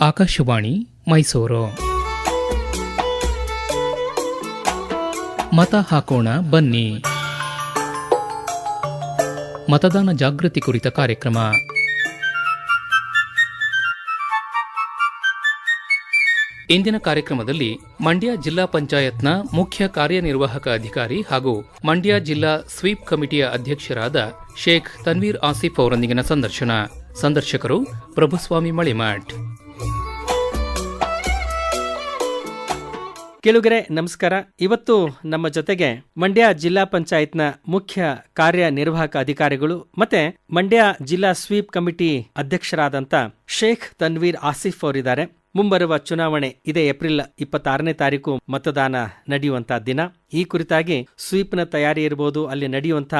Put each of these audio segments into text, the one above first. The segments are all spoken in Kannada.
ಆಕಾಶವಾಣಿ ಮೈಸೂರು. ಮತ ಹಾಕೋಣ ಬನ್ನಿ. ಮತದಾನ ಜಾಗೃತಿ ಕುರಿತ ಕಾರ್ಯಕ್ರಮ. ಇಂದಿನ ಕಾರ್ಯಕ್ರಮದಲ್ಲಿ ಮಂಡ್ಯ ಜಿಲ್ಲಾ ಪಂಚಾಯತ್ನ ಮುಖ್ಯ ಕಾರ್ಯನಿರ್ವಾಹಕ ಅಧಿಕಾರಿ ಹಾಗೂ ಮಂಡ್ಯ ಜಿಲ್ಲಾ ಸ್ವೀಪ್ ಕಮಿಟಿಯ ಅಧ್ಯಕ್ಷರಾದ ಶೇಖ್ ತನ್ವೀರ್ ಆಸಿಫ್ ಅವರೊಂದಿಗಿನ ಸಂದರ್ಶನ. ಸಂದರ್ಶಕರು ಪ್ರಭುಸ್ವಾಮಿ ಮಳಿಮಠ್ ಕೇಳುಗರೆ, ನಮಸ್ಕಾರ. ಇವತ್ತು ನಮ್ಮ ಜೊತೆಗೆ ಮಂಡ್ಯ ಜಿಲ್ಲಾ ಪಂಚಾಯತ್ನ ಮುಖ್ಯ ಕಾರ್ಯನಿರ್ವಾಹಕ ಅಧಿಕಾರಿಗಳು ಮತ್ತೆ ಮಂಡ್ಯ ಜಿಲ್ಲಾ ಸ್ವೀಪ್ ಕಮಿಟಿ ಅಧ್ಯಕ್ಷರಾದಂತ ಶೇಖ್ ತನ್ವೀರ್ ಆಸಿಫ್ ಅವರಿದ್ದಾರೆ. ಮುಂಬರುವ ಚುನಾವಣೆ ಇದೇ ಏಪ್ರಿಲ್ ಇಪ್ಪತ್ತಾರನೇ ತಾರೀಕು ಮತದಾನ ನಡೆಯುವಂತಹ ದಿನ. ಈ ಕುರಿತಾಗಿ ಸ್ವೀಪ್ನ ತಯಾರಿ ಇರಬಹುದು ಅಲ್ಲಿ ನಡೆಯುವಂತ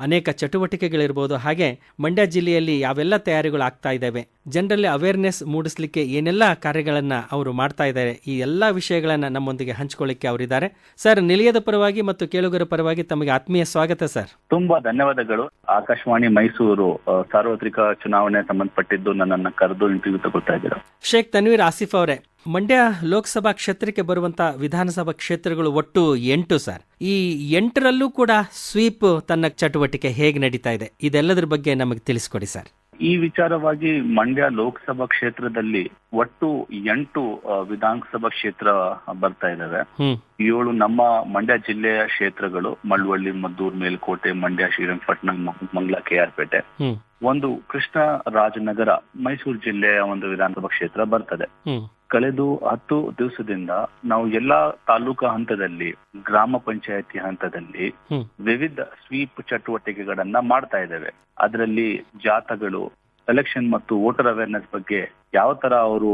ಅನೇಕ ಚಟುವಟಿಕೆಗಳಿರ್ಬೋದು. ಹಾಗೆ ಮಂಡ್ಯ ಜಿಲ್ಲೆಯಲ್ಲಿ ಯಾವೆಲ್ಲ ತಯಾರಿಗಳು ಆಗ್ತಾ ಇದ್ದಾವೆ? ಜನರಲ್ಲಿ ಅವೇರ್ನೆಸ್ ಮೂಡಿಸಲಿಕ್ಕೆ ಏನೆಲ್ಲ ಕಾರ್ಯಗಳನ್ನು ಅವರು ಮಾಡ್ತಾ ಇದ್ದಾರೆ? ಈ ಎಲ್ಲ ವಿಷಯಗಳನ್ನು ನಮ್ಮೊಂದಿಗೆ ಹಂಚಿಕೊಳ್ಳಿಕ್ಕೆ ಅವರಿದ್ದಾರೆ. ಸರ್ ನಿಲಯದ ಪರವಾಗಿ ಮತ್ತು ಕೇಳುಗರ ಪರವಾಗಿ ತಮಗೆ ಆತ್ಮೀಯ ಸ್ವಾಗತ ಸರ್. ತುಂಬಾ ಧನ್ಯವಾದಗಳು. ಆಕಾಶವಾಣಿ ಮೈಸೂರು ಸಾರ್ವತ್ರಿಕ ಚುನಾವಣೆ ಸಂಬಂಧಪಟ್ಟಿದ್ದು ನನ್ನನ್ನು ಕರೆದು ಇಂಟರ್ವ್ಯೂ ತಗೊಳ್ತಾ ಇದ್ದೀರಾ. ಶೇಖ್ ತನ್ವೀರ್ ಆಸಿಫ್ ಅವರೇ ಮಂಡ್ಯ ಲೋಕಸಭಾ ಕ್ಷೇತ್ರಕ್ಕೆ ಬರುವಂತ ವಿಧಾನಸಭಾ ಕ್ಷೇತ್ರಗಳು ಒಟ್ಟು ಎಂಟು ಸರ್. ಈ ಎಂಟರಲ್ಲೂ ಕೂಡ ಸ್ವೀಪ್ ತನ್ನ ಚಟುವಟಿಕೆ ಹೇಗೆ ನಡೀತಾ ಇದೆ? ಇದೆಲ್ಲದರ ಬಗ್ಗೆ ನಮಗೆ ತಿಳಿಸ್ಕೊಡಿ ಸರ್. ಈ ವಿಚಾರವಾಗಿ ಮಂಡ್ಯ ಲೋಕಸಭಾ ಕ್ಷೇತ್ರದಲ್ಲಿ ಒಟ್ಟು ಎಂಟು ವಿಧಾನಸಭಾ ಕ್ಷೇತ್ರ ಬರ್ತಾ ಇದಾವೆ. ಹ್ಮ್. ಏಳು ನಮ್ಮ ಮಂಡ್ಯ ಜಿಲ್ಲೆಯ ಕ್ಷೇತ್ರಗಳು ಮಳ್ವಳ್ಳಿ ಮದ್ದೂರ್ ಮೇಲ್ಕೋಟೆ ಮಂಡ್ಯ ಶ್ರೀರಂಗಪಟ್ಟಣ ಮಂಗ್ಲ ಕೆ ಆರ್ ಪೇಟೆ. ಒಂದು ಕೃಷ್ಣ ರಾಜನಗರ ಮೈಸೂರು ಜಿಲ್ಲೆಯ ಒಂದು ವಿಧಾನಸಭಾ ಕ್ಷೇತ್ರ ಬರ್ತದೆ. ಕಳೆದು ಹತ್ತು ದಿವಸದಿಂದ ನಾವು ಎಲ್ಲಾ ತಾಲೂಕಾ ಹಂತದಲ್ಲಿ ಗ್ರಾಮ ಪಂಚಾಯತಿ ಹಂತದಲ್ಲಿ ವಿವಿಧ ಸ್ವೀಪ್ ಚಟುವಟಿಕೆಗಳನ್ನ ಮಾಡ್ತಾ ಇದ್ದೇವೆ. ಅದರಲ್ಲಿ ಜಾಥಗಳು ಎಲೆಕ್ಷನ್ ಮತ್ತು ವೋಟರ್ ಅವೇರ್ನೆಸ್ ಬಗ್ಗೆ ಯಾವ ತರ ಅವರು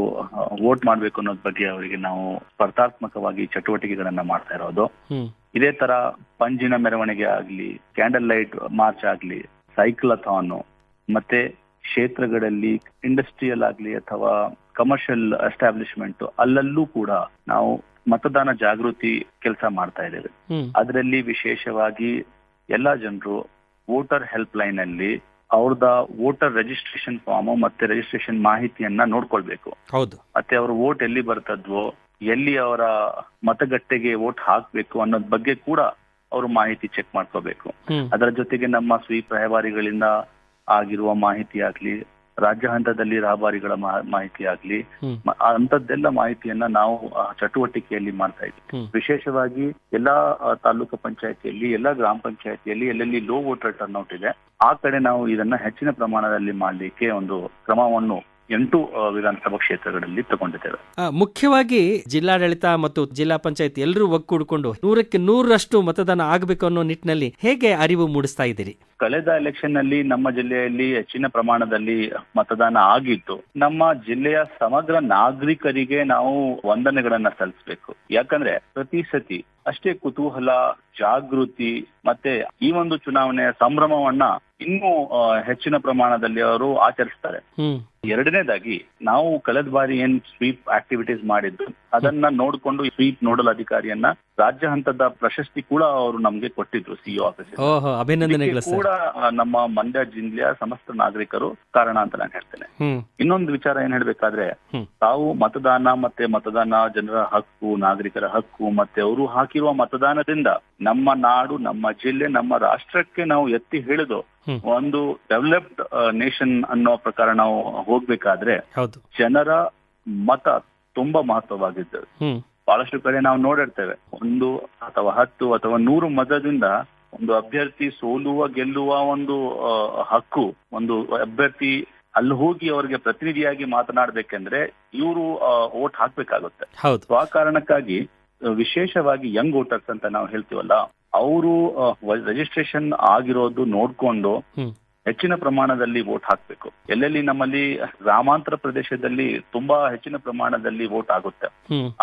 ವೋಟ್ ಮಾಡ್ಬೇಕು ಅನ್ನೋದ್ ಬಗ್ಗೆ ಅವರಿಗೆ ನಾವು ಸ್ಪರ್ಧಾತ್ಮಕವಾಗಿ ಚಟುವಟಿಕೆಗಳನ್ನ ಮಾಡ್ತಾ ಇರೋದು. ಇದೇ ತರ ಪಂಜಿನ ಮೆರವಣಿಗೆ ಆಗ್ಲಿ ಕ್ಯಾಂಡಲ್ ಲೈಟ್ ಮಾರ್ಚ್ ಆಗ್ಲಿ ಸೈಕ್ಲಥಾನ್ ಮತ್ತೆ ಕ್ಷೇತ್ರಗಳಲ್ಲಿ ಇಂಡಸ್ಟ್ರಿಯಲ್ ಆಗ್ಲಿ ಅಥವಾ ಕಮರ್ಷಿಯಲ್ ಎಸ್ಟಾಬ್ಲಿಷ್ಮೆಂಟ್ ಅಲ್ಲಲ್ಲೂ ಕೂಡ ನಾವು ಮತದಾನ ಜಾಗೃತಿ ಕೆಲಸ ಮಾಡ್ತಾ ಇದ್ದೇವೆ. ಅದರಲ್ಲಿ ವಿಶೇಷವಾಗಿ ಎಲ್ಲಾ ಜನರು ವೋಟರ್ ಹೆಲ್ಪ್ ಲೈನ್ ಅಲ್ಲಿ ಅವ್ರದ ವೋಟರ್ ರಿಜಿಸ್ಟ್ರೇಷನ್ ಫಾರ್ಮ್ ಮತ್ತೆ ರಿಜಿಸ್ಟ್ರೇಷನ್ ಮಾಹಿತಿಯನ್ನ ನೋಡ್ಕೊಳ್ಬೇಕು. ಹೌದು. ಮತ್ತೆ ಅವ್ರ ವೋಟ್ ಎಲ್ಲಿ ಬರ್ತದ್ವೋ ಎಲ್ಲಿ ಅವರ ಮತಗಟ್ಟೆಗೆ ವೋಟ್ ಹಾಕ್ಬೇಕು ಅನ್ನೋದ್ ಬಗ್ಗೆ ಕೂಡ ಅವರು ಮಾಹಿತಿ ಚೆಕ್ ಮಾಡ್ಕೋಬೇಕು. ಅದರ ಜೊತೆಗೆ ನಮ್ಮ ಸ್ವೀಪ್ ರಹವಾರಿಗಳಿಂದ ಆಗಿರುವ ಮಾಹಿತಿ ಆಗ್ಲಿ ರಾಜ್ಯ ಹಂತದಲ್ಲಿ ರಹಬಾರಿಗಳ ಮಾ- ಮಾಹಿತಿ ಆಗ್ಲಿ ಅಂತದ್ದೆಲ್ಲ ಮಾಹಿತಿಯನ್ನ ನಾವು ಚಟುವಟಿಕೆಯಲ್ಲಿ ಮಾಡ್ತಾ ಇದ್ವಿ ವಿಶೇಷವಾಗಿ ಎಲ್ಲಾ ತಾಲೂಕು ಪಂಚಾಯತಿಯಲ್ಲಿ ಎಲ್ಲಾ ಗ್ರಾಮ ಪಂಚಾಯತಿಯಲ್ಲಿ ಎಲ್ಲೆಲ್ಲಿ ಲೋ ವೋಟರ್ ಟರ್ನ್ಔಟ್ ಇದೆ ಆ ಕಡೆ ನಾವು ಇದನ್ನ ಹೆಚ್ಚಿನ ಪ್ರಮಾಣದಲ್ಲಿ ಮಾಡಲಿಕ್ಕೆ ಒಂದು ಕ್ರಮವನ್ನು ಎಂಟು ವಿಧಾನಸಭಾ ಕ್ಷೇತ್ರಗಳಲ್ಲಿ ತಗೊಂಡಿದ್ದೇವೆ. ಮುಖ್ಯವಾಗಿ ಜಿಲ್ಲಾಡಳಿತ ಮತ್ತು ಜಿಲ್ಲಾ ಪಂಚಾಯತ್ ಎಲ್ಲರೂ ಒಗ್ಗೂಡಿಕೊಂಡು ನೂರಕ್ಕೆ ನೂರರಷ್ಟು ಮತದಾನ ಆಗಬೇಕು ಅನ್ನೋ ನಿಟ್ಟಿನಲ್ಲಿ ಹೇಗೆ ಅರಿವು ಮೂಡಿಸ್ತಾ ಇದ್ದೀರಿ? ಕಳೆದ ಎಲೆಕ್ಷನ್ನಲ್ಲಿ ನಮ್ಮ ಜಿಲ್ಲೆಯಲ್ಲಿ ಹೆಚ್ಚಿನ ಪ್ರಮಾಣದಲ್ಲಿ ಮತದಾನ ಆಗಿತ್ತು. ನಮ್ಮ ಜಿಲ್ಲೆಯ ಸಮಗ್ರ ನಾಗರಿಕರಿಗೆ ನಾವು ವಂದನೆಗಳನ್ನ ಸಲ್ಲಿಸಬೇಕು. ಯಾಕಂದ್ರೆ ಪ್ರತಿ ಸತಿ ಅಷ್ಟೇ ಕುತೂಹಲ ಜಾಗೃತಿ ಮತ್ತೆ ಈ ಒಂದು ಚುನಾವಣೆಯ ಸಂಭ್ರಮವನ್ನ ಇನ್ನೂ ಹೆಚ್ಚಿನ ಪ್ರಮಾಣದಲ್ಲಿ ಅವರು ಆಚರಿಸ್ತಾರೆ. ಎರಡನೇದಾಗಿ ನಾವು ಕಳೆದ ಬಾರಿ ಏನ್ ಸ್ವೀಪ್ ಆಕ್ಟಿವಿಟೀಸ್ ಮಾಡಿದ್ದು ಅದನ್ನ ನೋಡ್ಕೊಂಡು ಸ್ವೀಪ್ ನೋಡಲ್ ಅಧಿಕಾರಿಯನ್ನ ರಾಜ್ಯ ಹಂತದ ಪ್ರಶಸ್ತಿ ಕೂಡ ಅವರು ನಮ್ಗೆ ಕೊಟ್ಟಿದ್ರು ಸಿಇಒ ಆಫೀಸ್ ಅಭಿನಂದನೆಗಳು ಕೂಡ ನಮ್ಮ ಮಂಡ್ಯ ಜಿಲ್ಲೆಯ ಸಮಸ್ತ ನಾಗರಿಕರು ಕಾರಣ ಅಂತ ನಾನು ಹೇಳ್ತೇನೆ. ಇನ್ನೊಂದು ವಿಚಾರ ಏನ್ ಹೇಳ್ಬೇಕಾದ್ರೆ. ತಾವು ಮತದಾನ ಮತ್ತೆ ಮತದಾನ ಜನರ ಹಕ್ಕು ನಾಗರಿಕರ ಹಕ್ಕು ಮತ್ತೆ ಅವರು ಹಾಕಿರುವ ಮತದಾನದಿಂದ ನಮ್ಮ ನಾಡು ನಮ್ಮ ಜಿಲ್ಲೆ ನಮ್ಮ ರಾಷ್ಟ್ರಕ್ಕೆ ನಾವು ಎತ್ತಿ ಹೇಳಿದು ಒಂದು ಡೆವಲಪ್ಡ್ ನೇಷನ್ ಅನ್ನೋ ಪ್ರಕಾರ ನಾವು ಹೋಗ್ಬೇಕಾದ್ರೆ ಜನರ ಮತ ತುಂಬಾ ಮಹತ್ವವಾಗಿದ್ದು. ಬಹಳಷ್ಟು ಕಡೆ ನಾವು ನೋಡಿರ್ತೇವೆ. ಒಂದು ಅಥವಾ ಹತ್ತು ಅಥವಾ ನೂರು ಮತದಿಂದ ಒಂದು ಅಭ್ಯರ್ಥಿ ಸೋಲುವ ಗೆಲ್ಲುವ ಒಂದು ಹಕ್ಕು ಒಂದು ಅಭ್ಯರ್ಥಿ ಅಲ್ಲಿ ಹೋಗಿ ಅವರಿಗೆ ಪ್ರತಿನಿಧಿಯಾಗಿ ಮಾತನಾಡ್ಬೇಕೆಂದ್ರೆ ಇವರು ವೋಟ್ ಹಾಕ್ಬೇಕಾಗುತ್ತೆ. ಸೊ ಆ ಕಾರಣಕ್ಕಾಗಿ ವಿಶೇಷವಾಗಿ ಯಂಗ್ ವೋಟರ್ಸ್ ಅಂತ ನಾವು ಹೇಳ್ತೀವಲ್ಲ ಅವರು ರಿಜಿಸ್ಟ್ರೇಷನ್ ಆಗಿರೋದು ನೋಡ್ಕೊಂಡು ಹೆಚ್ಚಿನ ಪ್ರಮಾಣದಲ್ಲಿ ವೋಟ್ ಹಾಕ್ಬೇಕು. ಎಲ್ಲೆಲ್ಲಿ ನಮ್ಮಲ್ಲಿ ಗ್ರಾಮಾಂತರ ಪ್ರದೇಶದಲ್ಲಿ ತುಂಬಾ ಹೆಚ್ಚಿನ ಪ್ರಮಾಣದಲ್ಲಿ ವೋಟ್ ಆಗುತ್ತೆ.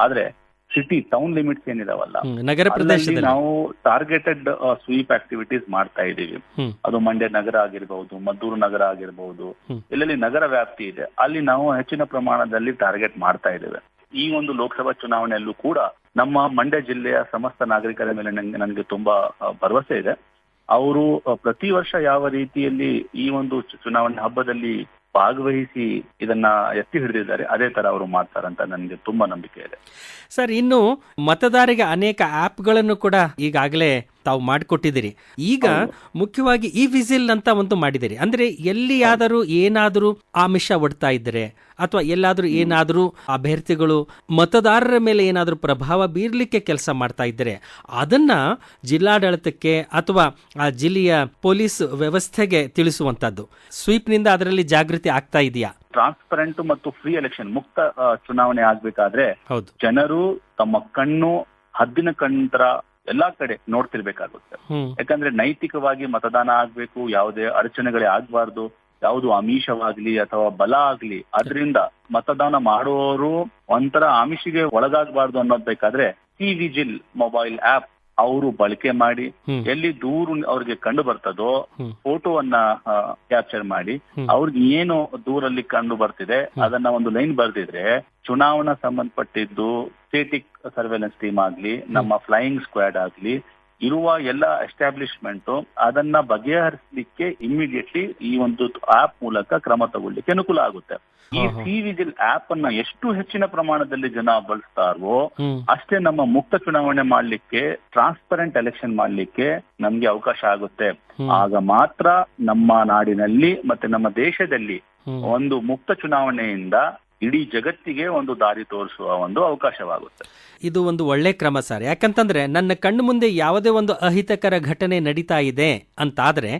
ಆದ್ರೆ ಸಿಟಿ ಟೌನ್ ಲಿಮಿಟ್ಸ್ ಏನಿದಾವಲ್ಲ ನಗರ ಪ್ರದೇಶದಲ್ಲಿ. ನಾವು ಟಾರ್ಗೆಟೆಡ್ ಸ್ವೀಪ್ ಆಕ್ಟಿವಿಟೀಸ್ ಮಾಡ್ತಾ ಇದ್ದೀವಿ. ಅದು ಮಂಡ್ಯ ನಗರ ಆಗಿರ್ಬಹುದು ಮದ್ದೂರು ನಗರ ಆಗಿರ್ಬಹುದು. ಎಲ್ಲೆಲ್ಲಿ ನಗರ ವ್ಯಾಪ್ತಿ ಇದೆ. ಅಲ್ಲಿ ನಾವು ಹೆಚ್ಚಿನ ಪ್ರಮಾಣದಲ್ಲಿ ಟಾರ್ಗೆಟ್ ಮಾಡ್ತಾ ಇದ್ದೇವೆ. ಈ ಒಂದು ಲೋಕಸಭಾ ಚುನಾವಣೆಯಲ್ಲೂ ಕೂಡ ನಮ್ಮ ಮಂಡ್ಯ ಜಿಲ್ಲೆಯ ಸಮಸ್ತ ನಾಗರಿಕರ ಮೇಲೆ ನಂಗೆ ನನಗೆ ತುಂಬಾ ಭರವಸೆ ಇದೆ. ಅವರು ಪ್ರತಿ ವರ್ಷ ಯಾವ ರೀತಿಯಲ್ಲಿ ಈ ಒಂದು ಚುನಾವಣೆ ಹಬ್ಬದಲ್ಲಿ ಭಾಗವಹಿಸಿ ಇದನ್ನ ಎತ್ತಿ ಹಿಡಿದಿದ್ದಾರೆ, ಅದೇ ತರ ಅವರು ಮಾಡ್ತಾರಂತ ನನಗೆ ತುಂಬಾ ನಂಬಿಕೆ ಇದೆ. ಸರ್, ಇನ್ನು ಮತದಾರರಿಗೆ ಅನೇಕ ಆಪ್ಗಳನ್ನು ಕೂಡ ಈಗಾಗಲೇ ತಾವು ಮಾಡಿಕೊಟ್ಟಿದ್ದೀರಿ. ಈಗ ಮುಖ್ಯವಾಗಿ ಈ ವಿಸಿಲ್ ಅಂತ ಒಂದು ಮಾಡಿದಿರಿ ಅಂದ್ರೆ ಎಲ್ಲಿಯಾದರೂ ಏನಾದರೂ ಆಮಿಷ ಒಡ್ತಾ ಇದ್ದರೆ ಅಥವಾ ಎಲ್ಲಾದರೂ ಏನಾದರೂ ಅಭ್ಯರ್ಥಿಗಳು ಮತದಾರರ ಮೇಲೆ ಏನಾದರೂ ಪ್ರಭಾವ ಬೀರ್ಲಿಕ್ಕೆ ಕೆಲಸ ಮಾಡ್ತಾ ಇದ್ದರೆ ಅದನ್ನ ಜಿಲ್ಲಾಡಳಿತಕ್ಕೆ ಅಥವಾ ಆ ಜಿಲ್ಲೆಯ ಪೊಲೀಸ್ ವ್ಯವಸ್ಥೆಗೆ ತಿಳಿಸುವಂತದ್ದು ಸ್ವೀಪ್ನಿಂದ ಅದರಲ್ಲಿ ಜಾಗೃತಿ ಆಗ್ತಾ ಇದೆಯಾ? ಟ್ರಾನ್ಸ್ಪರೆಂಟ್ ಮತ್ತು ಫ್ರೀ ಎಲೆಕ್ಷನ್ ಮುಕ್ತ ಚುನಾವಣೆ ಆಗ್ಬೇಕಾದ್ರೆ ಹೌದು. ಜನರು ತಮ್ಮ ಕಣ್ಣು ಹದ್ದಿನ ಕಣ್ತರ ಎಲ್ಲಾ ಕಡೆ ನೋಡ್ತಿರ್ಬೇಕಾಗುತ್ತೆ. ಯಾಕಂದ್ರೆ ನೈತಿಕವಾಗಿ ಮತದಾನ ಆಗ್ಬೇಕು ಯಾವುದೇ ಅಡಚಣೆಗಳೇ ಆಗ್ಬಾರ್ದು ಯಾವುದು ಆಮಿಷವಾಗ್ಲಿ ಅಥವಾ ಬಲ ಆಗ್ಲಿ ಅದರಿಂದ ಮತದಾನ ಮಾಡುವವರು ಒಂಥರ ಆಮಿಷಿಗೆ ಒಳಗಾಗ್ಬಾರ್ದು ಅನ್ನೋದ್ ಬೇಕಾದ್ರೆ ಸಿ ವಿಜಿಲ್ ಮೊಬೈಲ್ ಆಪ್ ಅವರು ಬಳಕೆ ಮಾಡಿ ಎಲ್ಲಿ ದೂರು ಅವ್ರಿಗೆ ಕಂಡು ಬರ್ತದೋ ಫೋಟೋವನ್ನ ಕ್ಯಾಪ್ಚರ್ ಮಾಡಿ. ಅವ್ರಿಗೆ ಏನು ದೂರಲ್ಲಿ ಕಂಡು ಬರ್ತಿದೆ ಅದನ್ನ ಒಂದು ಲೈನ್ ಬರ್ದಿದ್ರೆ ಚುನಾವಣಾ ಸಂಬಂಧಪಟ್ಟಿದ್ದು ಸ್ಟೇಟಿಕ್ ಸರ್ವೆಲೆನ್ಸ್ ಟೀಮ್ ಆಗ್ಲಿ ನಮ್ಮ ಫ್ಲೈಯಿಂಗ್ ಸ್ಕ್ವಾಡ್ ಆಗ್ಲಿ ಇರುವ ಎಲ್ಲ ಎಸ್ಟಾಬ್ಲಿಷ್ಮೆಂಟ್ ಅದನ್ನ ಬಗೆಹರಿಸಲಿಕ್ಕೆ ಇಮಿಡಿಯೇಟ್ಲಿ ಈ ಒಂದು ಆಪ್ ಮೂಲಕ ಕ್ರಮ ತಗೊಳ್ಳಿಕ್ಕೆ ಅನುಕೂಲ ಆಗುತ್ತೆ. ಈ. ಸಿ ವಿಜಿಲ್ ಆಪ್ ಅನ್ನ ಎಷ್ಟು ಹೆಚ್ಚಿನ ಪ್ರಮಾಣದಲ್ಲಿ ಜನ ಬಳಸ್ತಾರೋ ಅಷ್ಟೇ ನಮ್ಮ ಮುಕ್ತ ಚುನಾವಣೆ ಮಾಡ್ಲಿಕ್ಕೆ ಟ್ರಾನ್ಸ್ಪರೆಂಟ್ ಎಲೆಕ್ಷನ್ ಮಾಡ್ಲಿಕ್ಕೆ ನಮ್ಗೆ ಅವಕಾಶ ಆಗುತ್ತೆ. ಆಗ ಮಾತ್ರ ನಮ್ಮ ನಾಡಿನಲ್ಲಿ ಮತ್ತೆ ನಮ್ಮ ದೇಶದಲ್ಲಿ ಒಂದು ಮುಕ್ತ ಚುನಾವಣೆಯಿಂದ ಇಡೀ ಜಗತ್ತಿಗೆ ಒಂದು ದಾರಿ ತೋರಿಸುವ ಒಂದು ಅವಕಾಶವಾಗುತ್ತೆ. ಇದು ಒಂದು ಒಳ್ಳೆ ಕ್ರಮ ಸರ್. ಯಾಕಂತಂದ್ರೆ ನನ್ನ ಕಣ್ಣು ಮುಂದೆ ಯಾವುದೇ ಒಂದು ಅಹಿತಕರ ಘಟನೆ ನಡೀತಾ ಇದೆ ಅಂತಾದ್ರೆ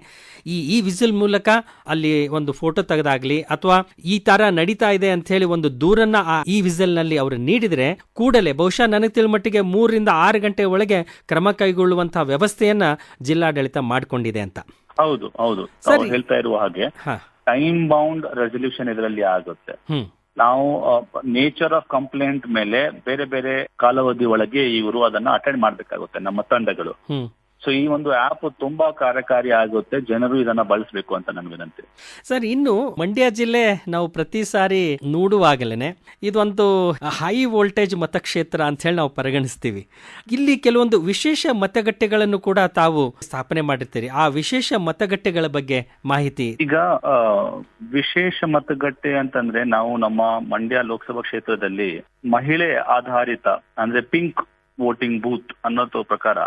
ಈ ಈ ವಿಸಿಲ್ ಮೂಲಕ ಅಲ್ಲಿ ಒಂದು ಫೋಟೋ ತೆಗೆದಾಗ್ಲಿ ಅಥವಾ ಈ ತರ ನಡೀತಾ ಇದೆ ಅಂತ ಹೇಳಿ ಒಂದು ದೂರನ್ನ ಆ ಈ ವಿಸಿಲ್ನಲ್ಲಿ ಅವರು ನೀಡಿದ್ರೆ ಕೂಡಲೇ ಬಹುಶಃ ನನಗೆ ತಿಳ್ಮಟ್ಟಿಗೆ ಮೂರರಿಂದ ಆರು ಗಂಟೆ ಒಳಗೆ ಕ್ರಮ ಕೈಗೊಳ್ಳುವಂತಹ ವ್ಯವಸ್ಥೆಯನ್ನ ಜಿಲ್ಲಾಡಳಿತ ಮಾಡಿಕೊಂಡಿದೆ ಅಂತ. ಹೌದು ಹೌದು. ಸರಿ. ಹೇಳ್ತಾ ಇರುವ ಹಾಗೆ ಟೈಮ್ ಬೌಂಡ್ ರೆಸೊಲ್ಯೂಷನ್ ಇದರಲ್ಲಿ ಆಗುತ್ತೆ. ನಾವು ನೇಚರ್ ಆಫ್ ಕಂಪ್ಲೇಂಟ್ ಮೇಲೆ ಬೇರೆ ಬೇರೆ ಕಾಲಾವಧಿ ಒಳಗೆ ಇವರು ಅದನ್ನ ಅಟೆಂಡ್ ಮಾಡ್ಬೇಕಾಗುತ್ತೆ ನಮ್ಮ ತಂಡಗಳು. ಸೊ ಈ ಒಂದು ಆಪ್ ತುಂಬಾ ಕಾರ್ಯಕಾರಿ ಆಗುತ್ತೆ. ಜನರು ಇದನ್ನ ಬಳಸಬೇಕು ಅಂತ ನನ್ನ ವಿನಂತಿ. ಸರ್ ಇನ್ನು ಮಂಡ್ಯ ಜಿಲ್ಲೆ ನಾವು ಪ್ರತಿ ಸಾರಿ ನೋಡುವಾಗಲೇನೆ ಇದೊಂದು ಹೈ ವೋಲ್ಟೇಜ್ ಮತಕ್ಷೇತ್ರ ಅಂತ ಹೇಳಿ ನಾವು ಪರಿಗಣಿಸ್ತೀವಿ. ಇಲ್ಲಿ ಕೆಲವೊಂದು ವಿಶೇಷ ಮತಗಟ್ಟೆಗಳನ್ನು ಕೂಡ ತಾವು ಸ್ಥಾಪನೆ ಮಾಡಿರ್ತೀರಿ. ಆ ವಿಶೇಷ ಮತಗಟ್ಟೆಗಳ ಬಗ್ಗೆ ಮಾಹಿತಿ. ಈಗ ವಿಶೇಷ ಮತಗಟ್ಟೆ ಅಂತಂದ್ರೆ ನಾವು ನಮ್ಮ ಮಂಡ್ಯ ಲೋಕಸಭಾ ಕ್ಷೇತ್ರದಲ್ಲಿ ಮಹಿಳೆ ಆಧಾರಿತ ಅಂದ್ರೆ ಪಿಂಕ್ ವೋಟಿಂಗ್ ಬೂತ್ ಅನ್ನೋ ಪ್ರಕಾರ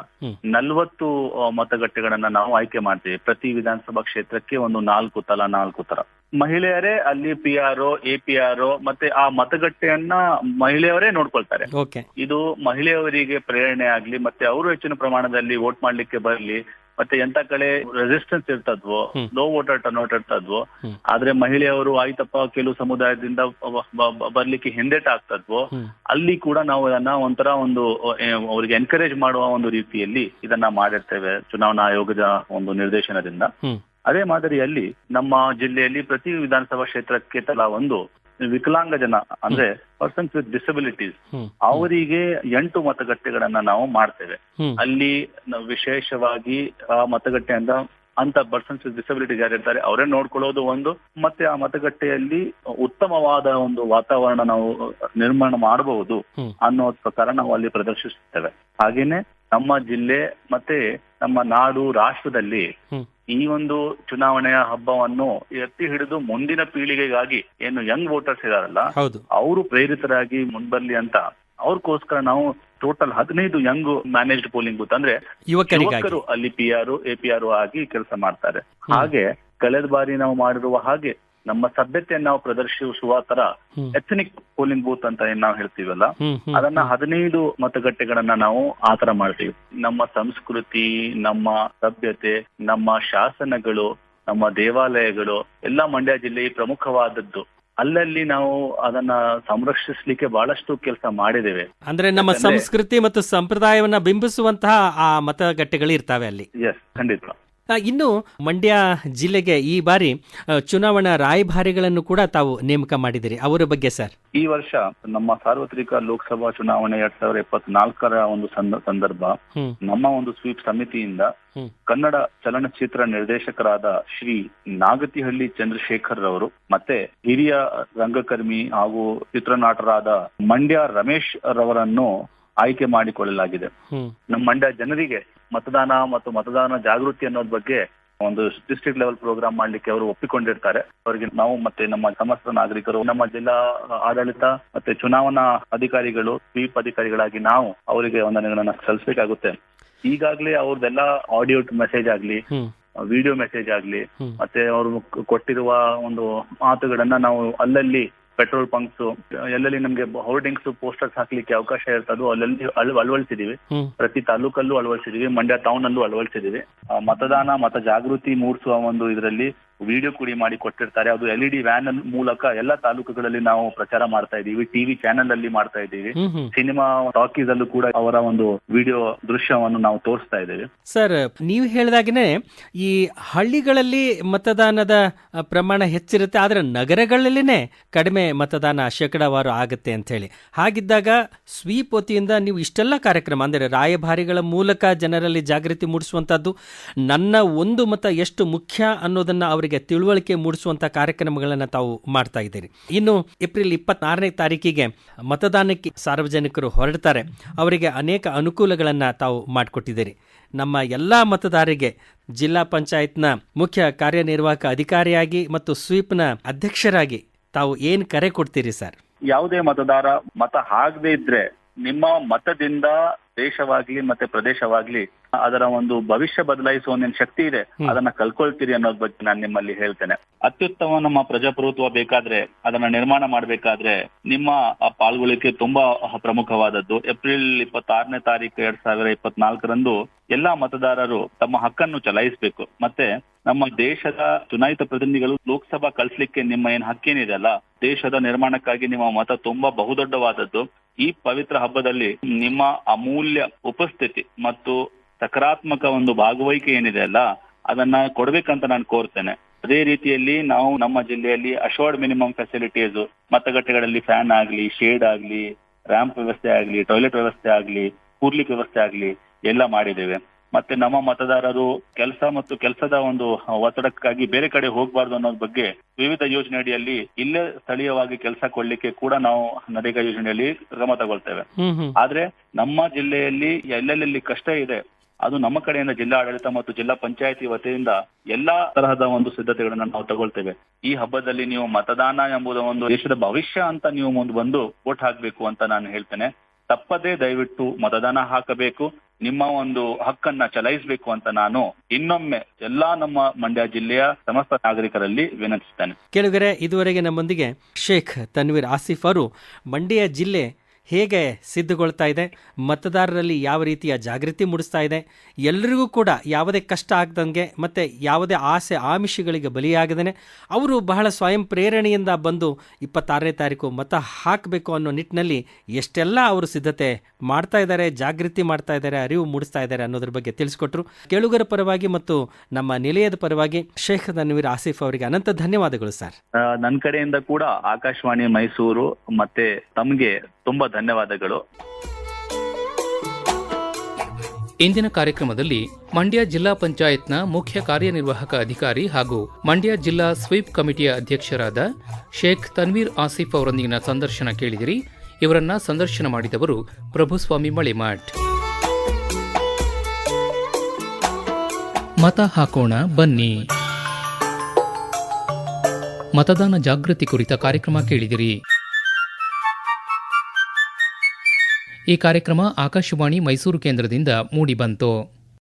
ನಲವತ್ತು ಮತಗಟ್ಟೆಗಳನ್ನ ನಾವು ಆಯ್ಕೆ ಮಾಡ್ತೀವಿ. ಪ್ರತಿ ವಿಧಾನಸಭಾ ಕ್ಷೇತ್ರಕ್ಕೆ ಒಂದು ನಾಲ್ಕು ತಲಾ ನಾಲ್ಕು ತರ. ಮಹಿಳೆಯರೇ ಅಲ್ಲಿ P R A P R ಮತ್ತೆ ಆ ಮತಗಟ್ಟೆಯನ್ನ ಮಹಿಳೆಯವರೇ ನೋಡ್ಕೊಳ್ತಾರೆ. ಇದು ಮಹಿಳೆಯವರಿಗೆ ಪ್ರೇರಣೆ ಆಗ್ಲಿ ಮತ್ತೆ ಅವರು ಹೆಚ್ಚಿನ ಪ್ರಮಾಣದಲ್ಲಿ ವೋಟ್ ಮಾಡ್ಲಿಕ್ಕೆ ಬರ್ಲಿ ಮತ್ತೆ ಎಂತ ಕಡೆ ರೆಸಿಸ್ಟೆನ್ಸ್ ಇರ್ತದ್ವೋ. ಲೋ ವೋಟರ್ ಇರ್ತದ್ವೋ ಹ್ಮ್. ಆದ್ರೆ ಮಹಿಳೆಯವರು ಆಯ್ತಪ್ಪ ಕೆಲವು ಸಮುದಾಯದಿಂದ ಬರ್ಲಿಕ್ಕೆ ಹಿಂದೆಟ ಆಗ್ತದ್ವೋ ಅಲ್ಲಿ ಕೂಡ ನಾವು ಅದನ್ನ ಒಂಥರ ಒಂದು ಅವರಿಗೆ ಎನ್ಕರೇಜ್ ಮಾಡುವ ಒಂದು ರೀತಿಯಲ್ಲಿ ಇದನ್ನ ಮಾಡಿರ್ತೇವೆ ಚುನಾವಣಾ ಆಯೋಗದ ಒಂದು ನಿರ್ದೇಶನದಿಂದ ಅದೇ ಮಾದರಿಯಲ್ಲಿ ನಮ್ಮ ಜಿಲ್ಲೆಯಲ್ಲಿ ಪ್ರತಿ ವಿಧಾನಸಭಾ ಕ್ಷೇತ್ರಕ್ಕೆ ತಲಾ ಒಂದು ವಿಕಲಾಂಗ ಜನ ಅಂದ್ರೆ ಪರ್ಸನ್ಸ್ ವಿತ್ ಡಿಸಬಿಲಿಟೀಸ್ ಅವರಿಗೆ ಎಂಟು ಮತಗಟ್ಟೆಗಳನ್ನ ನಾವು ಮಾಡ್ತೇವೆ. ಅಲ್ಲಿ ನಾವು ವಿಶೇಷವಾಗಿ ಆ ಮತಗಟ್ಟೆಯಿಂದ ಅಂತ ಪರ್ಸನ್ಸ್ ವಿತ್ ಡಿಸಬಿಲಿಟಿ ಯಾರು ಇರ್ತಾರೆ ಅವರೇ ನೋಡ್ಕೊಳ್ಳೋದು ಒಂದು. ಮತ್ತೆ ಆ ಮತಗಟ್ಟೆಯಲ್ಲಿ ಉತ್ತಮವಾದ ಒಂದು ವಾತಾವರಣ ನಾವು ನಿರ್ಮಾಣ ಮಾಡಬಹುದು. ಅನ್ನೋ ಪ್ರಕಾರ ನಾವು ಅಲ್ಲಿ ಪ್ರದರ್ಶಿಸುತ್ತೇವೆ. ಹಾಗೇನೆ ನಮ್ಮ ಜಿಲ್ಲೆ ಮತ್ತೆ ನಮ್ಮ ನಾಡು ರಾಷ್ಟ್ರದಲ್ಲಿ ಈ ಒಂದು ಚುನಾವಣೆಯ ಹಬ್ಬವನ್ನು ಎತ್ತಿ ಹಿಡಿದು ಮುಂದಿನ ಪೀಳಿಗೆಗಾಗಿ ಏನು ಯಂಗ್ ವೋಟರ್ಸ್ ಇದಾರಲ್ಲ ಅವರು ಪ್ರೇರಿತರಾಗಿ ಮುಂಬರ್ಲಿ ಅಂತ ಅವ್ರಿಗೋಸ್ಕರ ನಾವು ಟೋಟಲ್ ಹದಿನೈದು ಯಂಗ್ ಮ್ಯಾನೇಜ್ಡ್ ಪೋಲಿಂಗ್ ಬೂತ್ ಅಂದ್ರೆ ಯುವಕರು ಅಲ್ಲಿ P R A P R ಆಗಿ ಕೆಲಸ ಮಾಡ್ತಾರೆ. ಹಾಗೆ ಕಳೆದ ಬಾರಿ ನಾವು ಮಾಡಿರುವ ಹಾಗೆ ನಮ್ಮ ಸಭ್ಯತೆಯನ್ನು ನಾವು ಪ್ರದರ್ಶಿಸುವ ತರ ಎಥನಿಕ್ ಪೋಲಿಂಗ್ ಬೂತ್ ಅಂತ ಏನ್ ನಾವು ಹೇಳ್ತೀವಲ್ಲ ಅದನ್ನ ಹದಿನೈದು ಮತಗಟ್ಟೆಗಳನ್ನ ನಾವು ಆತರ ಮಾಡ್ತೀವಿ. ನಮ್ಮ ಸಂಸ್ಕೃತಿ ನಮ್ಮ ಸಭ್ಯತೆ ನಮ್ಮ ಶಾಸನಗಳು ನಮ್ಮ ದೇವಾಲಯಗಳು ಎಲ್ಲ ಮಂಡ್ಯ ಜಿಲ್ಲೆ ಪ್ರಮುಖವಾದದ್ದು. ಅಲ್ಲಲ್ಲಿ ನಾವು ಅದನ್ನ ಸಂರಕ್ಷಿಸಲಿಕ್ಕೆ ಬಹಳಷ್ಟು ಕೆಲಸ ಮಾಡಿದ್ದೇವೆ. ಅಂದ್ರೆ ನಮ್ಮ ಸಂಸ್ಕೃತಿ ಮತ್ತು ಸಂಪ್ರದಾಯವನ್ನ ಬಿಂಬಿಸುವಂತಹ ಆ ಮತಗಟ್ಟೆಗಳು ಇರ್ತಾವೆ ಅಲ್ಲಿ. ಎಸ್ ಖಂಡಿತ. ಇನ್ನು ಮಂಡ್ಯ ಜಿಲ್ಲೆಗೆ ಈ ಬಾರಿ ಚುನಾವಣಾ ರಾಯಭಾರಿಗಳನ್ನು ಕೂಡ ತಾವು ನೇಮಕ ಮಾಡಿದಿರಿ. ಅವರ ಬಗ್ಗೆ ಸರ್. ಈ ವರ್ಷ ನಮ್ಮ ಸಾರ್ವತ್ರಿಕ ಲೋಕಸಭಾ ಚುನಾವಣೆ ಎರಡ್ ಸಾವಿರದ ಇಪ್ಪತ್ನಾಲ್ಕರ ಒಂದು ಸಂದ- ಸಂದರ್ಭ. ನಮ್ಮ ಒಂದು ಸ್ವೀಪ್ ಸಮಿತಿಯಿಂದ ಕನ್ನಡ ಚಲನಚಿತ್ರ ನಿರ್ದೇಶಕರಾದ ಶ್ರೀ ನಾಗತಿಹಳ್ಳಿ ಚಂದ್ರಶೇಖರ್ ರವರು ಮತ್ತೆ ಹಿರಿಯ ರಂಗಕರ್ಮಿ ಹಾಗೂ ಚಿತ್ರನಟರಾದ ಮಂಡ್ಯ ರಮೇಶ್ ರವರನ್ನು ಆಯ್ಕೆ ಮಾಡಿಕೊಳ್ಳಲಾಗಿದೆ. ನಮ್ಮ ಮಂಡ್ಯ ಜನರಿಗೆ ಮತದಾನ ಮತ್ತು ಮತದಾನ ಜಾಗೃತಿ ಅನ್ನೋದ್ ಬಗ್ಗೆ ಒಂದು ಡಿಸ್ಟ್ರಿಕ್ಟ್ ಲೆವೆಲ್ ಪ್ರೋಗ್ರಾಮ್ ಮಾಡ್ಲಿಕ್ಕೆ ಅವರು ಒಪ್ಪಿಕೊಂಡಿರ್ತಾರೆ. ಅವರಿಗೆ ನಾವು ಮತ್ತೆ ನಮ್ಮ ಸಮಸ್ತ ನಾಗರಿಕರು ನಮ್ಮ ಜಿಲ್ಲಾ ಆಡಳಿತ ಮತ್ತೆ ಚುನಾವಣಾ ಅಧಿಕಾರಿಗಳು ಸ್ವೀಪ್ ಅಧಿಕಾರಿಗಳಾಗಿ ನಾವು ಅವರಿಗೆ ವಂದನೆಗಳನ್ನ ಸಲ್ಲಿಸಬೇಕಾಗುತ್ತೆ. ಈಗಾಗಲೇ ಅವ್ರದ್ದೆಲ್ಲ ಆಡಿಯೋ ಮೆಸೇಜ್ ಆಗ್ಲಿ ವಿಡಿಯೋ ಮೆಸೇಜ್ ಆಗ್ಲಿ ಮತ್ತೆ ಅವರು ಕೊಟ್ಟಿರುವ ಒಂದು ಮಾತುಗಳನ್ನ ನಾವು ಅಲ್ಲಲ್ಲಿ ಪೆಟ್ರೋಲ್ ಪಂಪ್ಸ್ ಎಲ್ಲೆಲ್ಲಿ ನಮಗೆ ಹೋರ್ಡಿಂಗ್ಸ್ ಪೋಸ್ಟರ್ಸ್ ಹಾಕ್ಲಿಕ್ಕೆ ಅವಕಾಶ ಇರ್ತದೋ ಅಲ್ಲಲ್ಲಿ ಅಳ್ ಅಳವಡಿಸಿದೀವಿ ಪ್ರತಿ ತಾಲೂಕಲ್ಲೂ ಅಳವಡಿಸಿದೀವಿ ಮಂಡ್ಯ ಟೌನ್ ಅಲ್ಲೂ ಅಳವಡಿಸಿದೀವಿ ಮತದಾನ ಮತ ಜಾಗೃತಿ ಮೂಡಿಸುವ ಒಂದು ಇದರಲ್ಲಿ ವಿಡಿಯೋ ಕೂಡಿ ಮಾಡಿ ಕೊಟ್ಟಿರ್ತಾರೆ. ಅದು ಎಲ್ ಇ ಡಿ ವ್ಯಾನ್ ಮೂಲಕ ಎಲ್ಲ ತಾಲೂಕುಗಳಲ್ಲಿ ನಾವು ಪ್ರಚಾರ ಮಾಡ್ತಾ ಇದೀವಿ ಟಿವಿ ಚಾನೆಲ್ ಅಲ್ಲಿ ಮಾಡ್ತಾ ಇದ್ದೀವಿ. ಸಿನಿಮಾ ಟಾಕೀಸ್ ಅಲ್ಲೂ ಕೂಡ ಅವರ ಒಂದು ವಿಡಿಯೋ ದೃಶ್ಯವನ್ನು ನಾವು ತೋರಿಸ್ತಾ ಇದ್ದೇವೆ. ಸರ್ ನೀವು ಹೇಳಿದಾಗನೇ ಈ ಹಳ್ಳಿಗಳಲ್ಲಿ ಮತದಾನದ ಪ್ರಮಾಣ ಹೆಚ್ಚಿರುತ್ತೆ. ಆದ್ರೆ ನಗರಗಳಲ್ಲಿನೇ ಕಡಿಮೆ ಮತದಾನ ಶೇಕಡಾವಾರು ಆಗುತ್ತೆ ಅಂತ ಹೇಳಿ. ಹಾಗಿದ್ದಾಗ ಸ್ವೀಪ್ ವತಿಯಿಂದ ನೀವು ಇಷ್ಟೆಲ್ಲ ಕಾರ್ಯಕ್ರಮ ಅಂದರೆ ರಾಯಭಾರಿಗಳ ಮೂಲಕ ಜನರಲ್ಲಿ ಜಾಗೃತಿ ಮೂಡಿಸುವಂತದ್ದು ನನ್ನ ಒಂದು ಮತ ಎಷ್ಟು ಮುಖ್ಯ ಅನ್ನೋದನ್ನ ಅವರಿಗೆ ತಿಳುವಳಿಕೆ ಮೂಡಿಸುವಂಥ ಕಾರ್ಯಕ್ರಮಗಳನ್ನು ತಾವು ಮಾಡ್ತಾ ಇದ್ದೀರಿ. ಇನ್ನು ಏಪ್ರಿಲ್ ಇಪ್ಪತ್ನಾರನೇ ತಾರೀಕಿಗೆ ಮತದಾನಕ್ಕೆ ಸಾರ್ವಜನಿಕರು ಹೊರಡ್ತಾರೆ. ಅವರಿಗೆ ಅನೇಕ ಅನುಕೂಲಗಳನ್ನು ತಾವು ಮಾಡಿಕೊಟ್ಟಿದ್ದೀರಿ. ನಮ್ಮ ಎಲ್ಲ ಮತದಾರರಿಗೆ ಜಿಲ್ಲಾ ಪಂಚಾಯತ್ನ ಮುಖ್ಯ ಕಾರ್ಯನಿರ್ವಾಹಕ ಅಧಿಕಾರಿಯಾಗಿ ಮತ್ತು ಸ್ವೀಪ್ನ ಅಧ್ಯಕ್ಷರಾಗಿ ತಾವು ಏನು ಕರೆ ಕೊಡ್ತೀರಿ ಸರ್? ಯಾವುದೇ ಮತದಾರ ಮತ ಹಾಕದೇ ಇದ್ರೆ ನಿಮ್ಮ ಮತದಿಂದ ದೇಶವಾಗ್ಲಿ ಮತ್ತೆ ಪ್ರದೇಶವಾಗ್ಲಿ ಅದರ ಒಂದು ಭವಿಷ್ಯ ಬದಲಾಯಿಸುವ ಒಂದು ಶಕ್ತಿ ಇದೆ. ಅದನ್ನ ಕಲ್ಕೊಳ್ತೀರಿ ಅನ್ನೋದ್ ಬಗ್ಗೆ ನಾನು ನಿಮ್ಮಲ್ಲಿ ಹೇಳ್ತೇನೆ. ಅತ್ಯುತ್ತಮ ನಮ್ಮ ಪ್ರಜಾಪ್ರಭುತ್ವ ಬೇಕಾದ್ರೆ ಅದನ್ನ ನಿರ್ಮಾಣ ಮಾಡ್ಬೇಕಾದ್ರೆ ನಿಮ್ಮ ಪಾಲ್ಗೊಳ್ಳಿಕೆ ತುಂಬಾ ಪ್ರಮುಖವಾದದ್ದು. ಏಪ್ರಿಲ್ ಇಪ್ಪತ್ತಾರನೇ ತಾರೀಕು ಎರಡ್ ಸಾವಿರ ಇಪ್ಪತ್ನಾಲ್ಕರಂದು ಎಲ್ಲಾ ಮತದಾರರು ತಮ್ಮ ಹಕ್ಕನ್ನು ಚಲಾಯಿಸಬೇಕು. ಮತ್ತೆ ನಮ್ಮ ದೇಶದ ಚುನಾಯಿತ ಪ್ರತಿನಿಧಿಗಳು ಲೋಕಸಭಾ ಕಳಿಸ್ಲಿಕ್ಕೆ ನಿಮ್ಮ ಏನ್ ಹಕ್ಕೇನಿದೆ ಅಲ್ಲ? ದೇಶದ ನಿರ್ಮಾಣಕ್ಕಾಗಿ ನಿಮ್ಮ ಮತ ತುಂಬಾ ಬಹುದೊಡ್ಡವಾದದ್ದು. ಈ ಪವಿತ್ರ ಹಬ್ಬದಲ್ಲಿ ನಿಮ್ಮ ಅಮೂಲ್ಯ ಉಪಸ್ಥಿತಿ ಮತ್ತು ಸಕಾರಾತ್ಮಕ ಒಂದು ಭಾಗವಹಿಕೆ ಏನಿದೆ ಅಲ್ಲ, ಅದನ್ನ ಕೊಡ್ಬೇಕಂತ ನಾನು ಕೋರ್ತೇನೆ. ಅದೇ ರೀತಿಯಲ್ಲಿ ನಾವು ನಮ್ಮ ಜಿಲ್ಲೆಯಲ್ಲಿ ಅಶೋರ್ಡ್ ಮಿನಿಮಮ್ ಫೆಸಿಲಿಟೀಸ್ ಮತಗಟ್ಟೆಗಳಲ್ಲಿ ಫ್ಯಾನ್ ಆಗ್ಲಿ ಶೇಡ್ ಆಗ್ಲಿ ರ್ಯಾಂಪ್ ವ್ಯವಸ್ಥೆ ಆಗ್ಲಿ ಟಾಯ್ಲೆಟ್ ವ್ಯವಸ್ಥೆ ಆಗ್ಲಿ, ಕೂರ್ಲಿಕ್ ವ್ಯವಸ್ಥೆ ಆಗ್ಲಿ ಎಲ್ಲ ಮಾಡಿದ್ದೇವೆ. ಮತ್ತೆ ನಮ್ಮ ಮತದಾರರು ಕೆಲಸ ಮತ್ತು ಕೆಲಸದ ಒಂದು ಒತ್ತಡಕ್ಕಾಗಿ ಬೇರೆ ಕಡೆ ಹೋಗಬಾರ್ದು ಅನ್ನೋದ್ ಬಗ್ಗೆ ವಿವಿಧ ಯೋಜನೆ ಅಡಿಯಲ್ಲಿ ಇಲ್ಲೇ ಸ್ಥಳೀಯವಾಗಿ ಕೆಲಸ ಕೊಡ್ಲಿಕ್ಕೆ ಕೂಡ ನಾವು ನರೇಗಾ ಯೋಜನೆಯಲ್ಲಿ ಕ್ರಮ ತಗೊಳ್ತೇವೆ. ಆದ್ರೆ ನಮ್ಮ ಜಿಲ್ಲೆಯಲ್ಲಿ ಎಲ್ಲೆಲ್ಲಿ ಕಷ್ಟ ಇದೆ ಅದು ನಮ್ಮ ಕಡೆಯಿಂದ ಜಿಲ್ಲಾ ಆಡಳಿತ ಮತ್ತು ಜಿಲ್ಲಾ ಪಂಚಾಯತಿ ವತಿಯಿಂದ ಎಲ್ಲಾ ತರಹದ ಒಂದು ಸಿದ್ಧತೆಗಳನ್ನ ನಾವು ತಗೊಳ್ತೇವೆ. ಈ ಹಬ್ಬದಲ್ಲಿ ನೀವು ಮತದಾನ ಎಂಬುದು ಒಂದು ದೇಶದ ಭವಿಷ್ಯ ಅಂತ ನೀವು ಮುಂದೆ ಬಂದು ವೋಟ್ ಹಾಕ್ಬೇಕು ಅಂತ ನಾನು ಹೇಳ್ತೇನೆ. ತಪ್ಪದೇ ದಯವಿಟ್ಟು ಮತದಾನ ಹಾಕಬೇಕು. ನಿಮ್ಮ ಒಂದು ಹಕ್ಕನ್ನ ಚಲಾಯಿಸಬೇಕು ಅಂತ ನಾನು ಇನ್ನೊಮ್ಮೆ ಎಲ್ಲಾ ನಮ್ಮ ಮಂಡ್ಯ ಜಿಲ್ಲೆಯ ಸಮಸ್ತ ನಾಗರಿಕರಲ್ಲಿ ವಿನಂತಿಸ್ತೇನೆ. ಕೇಳುಗರೆ, ಇದುವರೆಗೆ ನಮ್ಮೊಂದಿಗೆ ಶೇಖ್ ತನ್ವೀರ್ ಆಸಿಫ್ ಅವರು ಮಂಡ್ಯ ಜಿಲ್ಲೆ ಹೇಗೆ ಸಿದ್ಧಗೊಳ್ತಾ ಇದೆ, ಮತದಾರರಲ್ಲಿ ಯಾವ ರೀತಿಯ ಜಾಗೃತಿ ಮೂಡಿಸ್ತಾ ಇದೆ ಎಲ್ಲರಿಗೂ ಕೂಡ ಯಾವುದೇ ಕಷ್ಟ ಆಗ್ದಂಗೆ ಮತ್ತು ಯಾವುದೇ ಆಸೆ ಆಮಿಷಗಳಿಗೆ ಬಲಿಯಾಗದೇ ಅವರು ಬಹಳ ಸ್ವಯಂ ಪ್ರೇರಣೆಯಿಂದ ಬಂದು ಇಪ್ಪತ್ತಾರನೇ ತಾರೀಕು ಮತ ಹಾಕಬೇಕು ಅನ್ನೋ ನಿಟ್ಟಿನಲ್ಲಿ ಎಷ್ಟೆಲ್ಲ ಅವರು ಸಿದ್ಧತೆ ಮಾಡ್ತಾ ಇದ್ದಾರೆ, ಜಾಗೃತಿ ಮಾಡ್ತಾ ಇದ್ದಾರೆ, ಅರಿವು ಮೂಡಿಸ್ತಾ ಇದ್ದಾರೆ ಅನ್ನೋದ್ರ ಬಗ್ಗೆ ತಿಳಿಸ್ಕೊಟ್ರು. ಕೇಳುಗರ ಪರವಾಗಿ ಮತ್ತು ನಮ್ಮ ನಿಲಯದ ಪರವಾಗಿ ಶೇಖ್ ತನ್ವೀರ್ ಆಸಿಫ್ ಅವರಿಗೆ ಅನಂತ ಧನ್ಯವಾದಗಳು ಸರ್. ನನ್ನ ಕಡೆಯಿಂದ ಕೂಡ ಆಕಾಶವಾಣಿ ಮೈಸೂರು ಮತ್ತೆ ತಮ್ಗೆ ತುಂಬಾ ಧನ್ಯವಾದಗಳು. ಇಂದಿನ ಕಾರ್ಯಕ್ರಮದಲ್ಲಿ ಮಂಡ್ಯ ಜಿಲ್ಲಾ ಪಂಚಾಯತ್ನ ಮುಖ್ಯ ಕಾರ್ಯನಿರ್ವಾಹಕ ಅಧಿಕಾರಿ ಹಾಗೂ ಮಂಡ್ಯ ಜಿಲ್ಲಾ ಸ್ವೀಪ್ ಕಮಿಟಿಯ ಅಧ್ಯಕ್ಷರಾದ ಶೇಖ್ ತನ್ವೀರ್ ಆಸಿಫ್ ಅವರೊಂದಿಗಿನ ಸಂದರ್ಶನ ಕೇಳಿದಿರಿ. ಇವರನ್ನ ಸಂದರ್ಶನ ಮಾಡಿದವರು ಪ್ರಭುಸ್ವಾಮಿ ಮಳೆಮಾಠ್ ಮತ ಹಾಕೋಣ, ಬನ್ನಿ. ಮತದಾನ ಜಾಗೃತಿ ಕುರಿತ ಕಾರ್ಯಕ್ರಮ ಕೇಳಿದಿರಿ. ಈ ಕಾರ್ಯಕ್ರಮ ಆಕಾಶವಾಣಿ ಮೈಸೂರು ಕೇಂದ್ರದಿಂದ ಮೂಡಿಬಂತು.